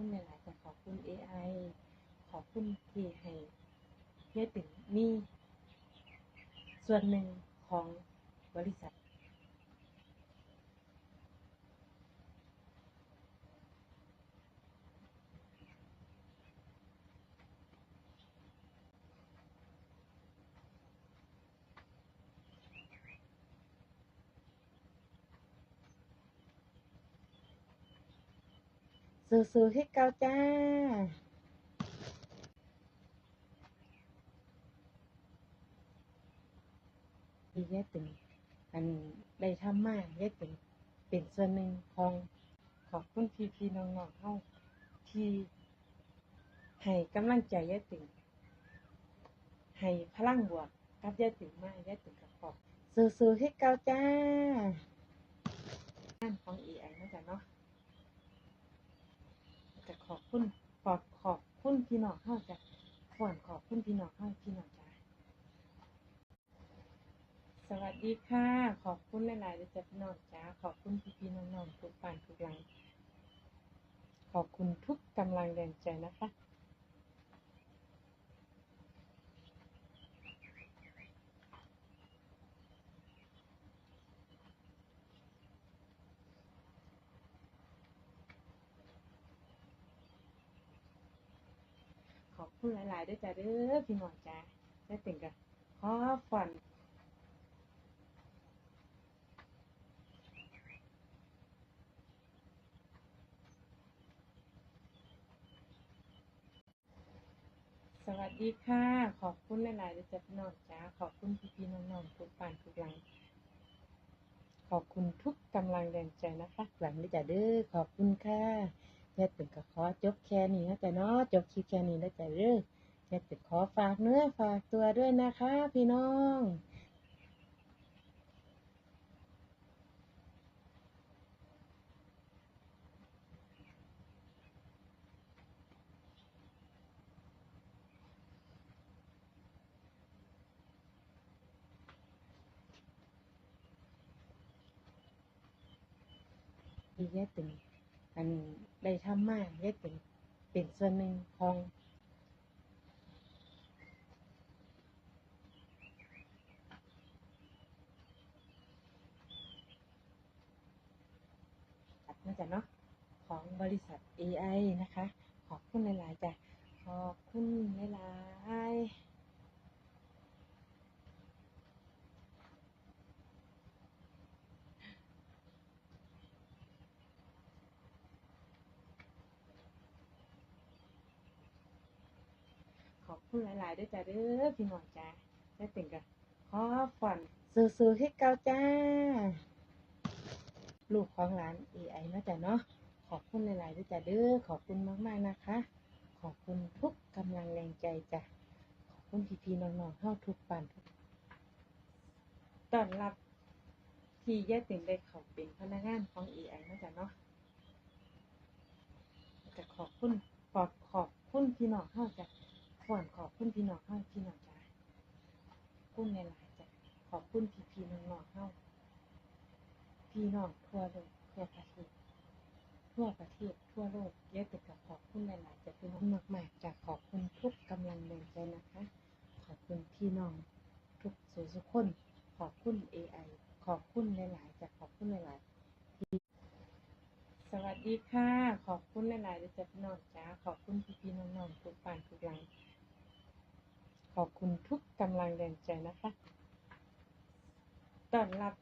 คุณหลายๆจ้ะขอบคุณ AI ขอบคุณที่ให้เพื่อเป็นมีส่วนหนึ่งของบริษัท สู้ๆให้เกาจ้าที่ยายตึงอันได้ทำมายายตึงเป็นส่วนหนึ่งของขอบคุณพี่พี่ๆน้องๆเฮาที่ให้กำลังใจแยายตึงให้พลังบวกกับแยายตึงมายายตึงกับขอบสู้ๆให้เกาจ้างานของ AI นะจ๊ะเนาะ จะขอบคุณขอบขอบคุณพี่น้องเข้าจะก่อนขอบคุณพี่น้องเข้าพี่น้องจ้าสวัสดีค่ะ ขอบคุณหลายๆเลยจ้ะพี่น้องจ้าขอบคุณพี่ๆน้องๆทุกฝ่ายทุกหลังขอบคุณทุกกำลังแรงใจนะคะ คุณหลายๆด้วยจ้าเด้อพี่น้องจ้าได้เป็นกันขอฝันสวัสดีค่ะ ขอบคุณหลายๆด้วยจ้าพี่น้องจ้าขอบคุณพี่ๆน้องๆทุกฝ่ายทุกหลังขอบคุณทุกกำลังแรงใจนะคะ หลังนี้จ้าเด้อขอบคุณค่ะ แค่เป็นก็ขอจบแค่นี้นะจ๊ะเนาะจบคลิปแค่นี้นะจ๊ะเด้องแค่เป็นขอฝากเนื้อฝากตัวด้วยนะคะ พี่น้องที่ยายตึง อันได้ทำมากยายตึงเป็นส่วนหนึ่งของนะจ๊ะเนาะของบริษัท AI นะคะ ขอบคุณหลาย ๆจ้ะขอบคุณหลาย ๆ คุณหลายๆด้วยจ้ะเด้อพี่น้องจ้าได้เป็นกันขอฝันสู้ๆให้เกาจ้า ลูกของหลาน AI นะจ๊ะเนาะขอบคุณหลายๆด้วยจ้ะเด้อขอบคุณมากๆนะคะ ขอบคุณทุกกำลังแรงใจจ้ะขอบคุณพี่ๆน้องๆเฮาทุกปานทุกต้อนรับที่แยายตึงได้เขาเป็นพนักงานของ AI นะจ๊ะเนาะจะขอบคุณขอบขอบคุณพี่น้องเฮาจ้ะ ก่อนขอบคุณพี่น้องเฮาพี่น้องจ้ะขอบคุณหลายๆจ้ะขอบคุณพี่ๆน้องๆเฮาพี่น้องทั่วโลกทั่วประเทศทั่วประเทศทั่วโลกยายตึงก็ขอบคุณหลายๆจ้ะพี่น้องมากๆจ้ะขอบคุณทุกกำลังแรงใจนะคะ ขอบคุณพี่น้องทุกสู่ทุคน ขอบคุณ AI ขอบคุณหลายๆจ้ะขอบคุณหลายๆสวัสดีค่ะ ขอบคุณหลายๆเลยจ้ะพี่น้องจ้าขอบคุณพี่ๆน้องๆทุกฝ่ายทุกหลัง ขอบคุณทุกกำลังแรงใจนะคะต้อนรับ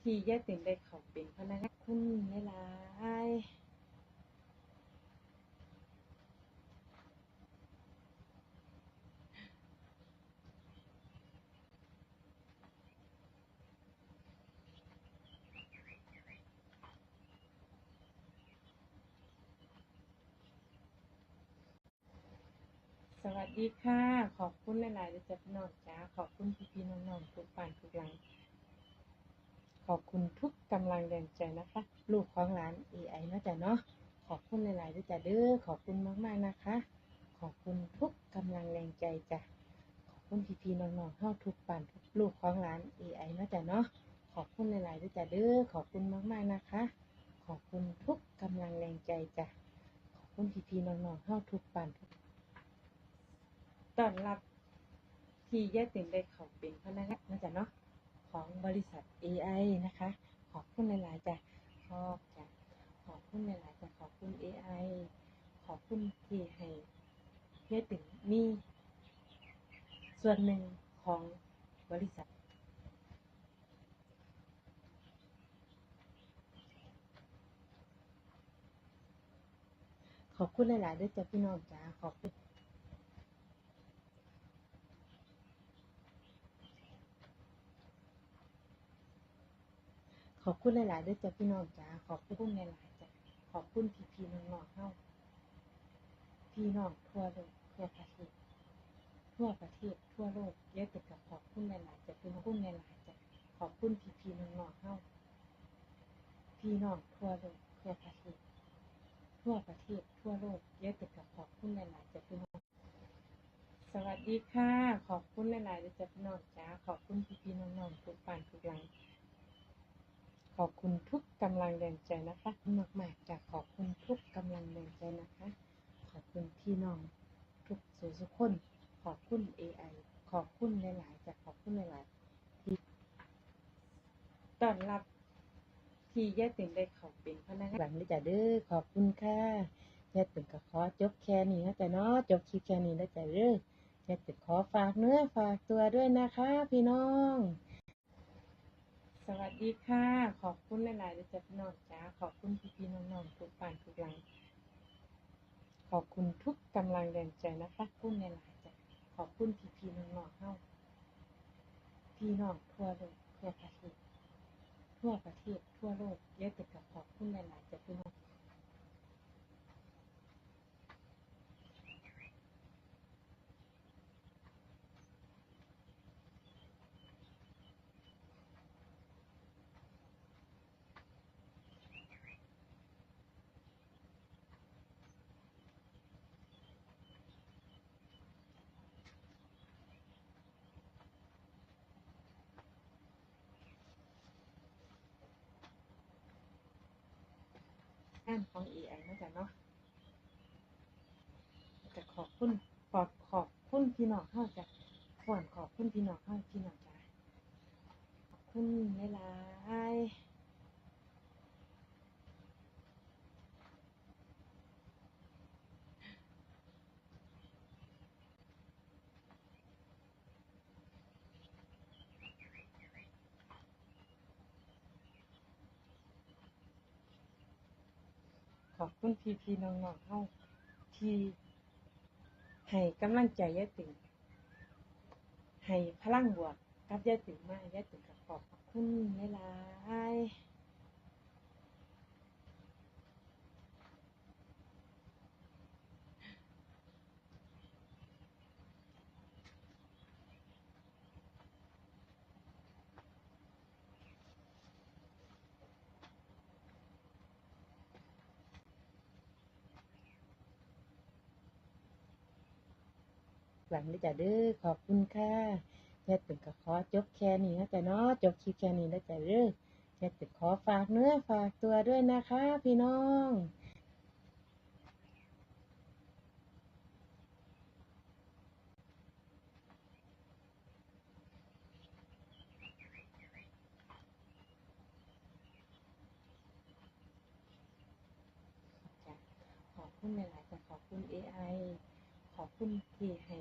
ที่ยายตึงได้เขาเป็นพนักงานคุณหลาย วัสดีค่ะ ขอบคุณหลายๆเลยจ้ะพี่น้องจ้าขอบคุณพี่ๆน้องๆทุกฝ่ายทุกหลัง ขอบคุณทุกกำลังแรงใจนะคะ ลูกของหลาน AI นะจ๊ะเนาะขอบคุณหลายๆด้วยจ้ะเด้อขอบคุณมากๆนะคะ ขอบคุณทุกกำลังแรงใจจ้ะขอบคุณพี่ๆน้องๆเฮาทุกปันทุกลูกของหลาน AI นะจ๊ะเนาะขอบคุณหลายๆด้วยจ้ะเด้อขอบคุณมากๆนะคะ ขอบคุณทุกกำลังแรงใจจ้ะขอบคุณพี่ๆน้องๆเฮาทุกบ้านทุก ต้อนรับที่ยายติ๋มได้เข้าเป็นพนักงานนะจ๊ะเนาะของบริษัท AI นะคะ ขอบคุณหลายๆจ้ะขอบจ้ะขอบคุณหลายๆจ้ะขอบคุณ AI ขอบคุณที่ให้ยายติ๋มมีส่วนหนึ่งของบริษัทขอบคุณหลาย ๆ ด้วยจ้ะพี่น้องจ้าขอบคุณ ขอบคุณหลาย ๆ ด้วยจ้ะพี่น้องจ้าขอบคุณหลายๆจ้ะขอบคุณพี่ๆน้องๆเฮาพี่น้องทั่วโลกทั่วประเทศทั่วประเทศทั่วโลกเยอะแต่กับขอบคุณหลายๆจ้ะพี่น้องขอบคุณหลายๆจ้ะขอบคุณพี่ๆน้องๆเฮาพี่น้องทั่วโลกทั่วประเทศทั่วประเทศทั่วโลกเยอะแต่กับขอบคุณหลายๆจ้ะพี่น้องสวัสดีค่ะ ขอบคุณหลายๆเลยจ้ะพี่น้องจ้าขอบคุณพี่ๆน้องๆทุกป่านทุกหลัง ขอบคุณทุกกำลังแรงใจนะคะมากๆจ้ะขอบคุณทุกกำลังแรงใจนะคะ ขอบคุณพี่น้องทุกสู่สุขคน ขอบคุณ AI ขอบคุณหลายๆจ้ะขอบคุณหลายๆที่ต้อนรับที่ยายติ๋มได้เข้าเป็นพนักงานหลังเลยจ้ะเด้อขอบคุณค่ะยายติ๋มก็ขอจบแค่นี้นะจ๊ะเนาะจบคลิปแค่นี้นะจ๊ะเด้อยายติ๋มขอฝากเนื้อฝากตัวด้วยนะคะ พี่น้อง สวัสดีค่ะ ขอบคุณหลายๆเลยจ้ะพี่น้องจ้าขอบคุณพี่ๆน้องๆทุกฝ่ายทุกหลัง ขอบคุณทุกกำลังแรงใจนะคะขอบคุณหลายๆจ้ะขอบคุณพี่ๆน้องๆเฮาพี่น้องทั่วโลกทั่วประเทศทั่วประเทศทั่วโลกเยอะแต่กับขอบคุณหลายๆานของ AI นะจ๊ะเนาะจะขอบคุณขอบขอบคุณพี่น้องเฮาจ้ะขวัญขอบคุณพี่น้องเฮาพี่น้องจ้ะขอบคุณหลายๆ ขอบคุณพี่ๆน้องๆเฮาที่ให้กำลังใจยะติ๋มให้พลังบวกกับยะติ๋มมายายติ๋มก็ขอบคุณหลาย หลังเลยจ้ะเด้อขอบคุณค่ะยายติ๋มก็ขอจบแค่นี้นะจ๊ะเนาะจบคลิปแค่นี้นะจ๊ะเด้อยายติ๋มขอฝากเนื้อฝากตัวด้วยนะคะ พี่น้องขอบคุณหลายๆจะขอบคุณ AI ขอบคุณที่ให้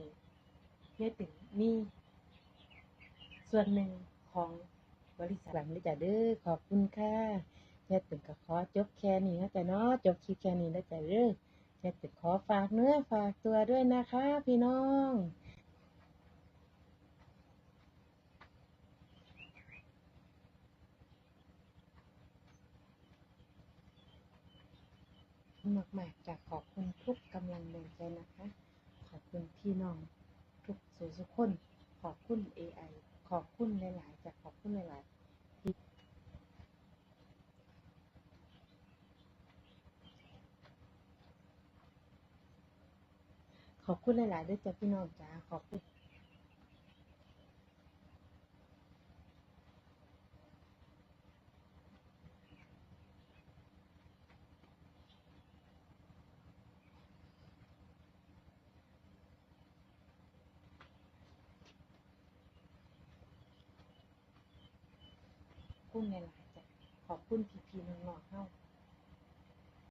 ยายติ๋มมีส่วนหนึ่งของบริษัทหลังเลยจ้ะเด้อขอบคุณค่ะยายติ๋มก็ขอจบแค่นี้นะจ๊ะเนาะจบคลิปแค่นี้นะจ๊ะเด้อยายติ๋มขอฝากเนื้อฝากตัวด้วยนะคะ พี่น้องมากมากๆจากขอบคุณทุกกำลังแรงใจนะคะึงพี่น้องทุกสู่สุคน ขอบคุณ AI ขอบคุณหลาย ๆ จากขอบคุณหลาย ๆ ที่ขอบคุณหลาย ๆ ด้วยจ้ะพี่น้องจ้าขอบคุณ คุณหลายๆจ้ะขอบคุณพี่ๆน้องๆเฮา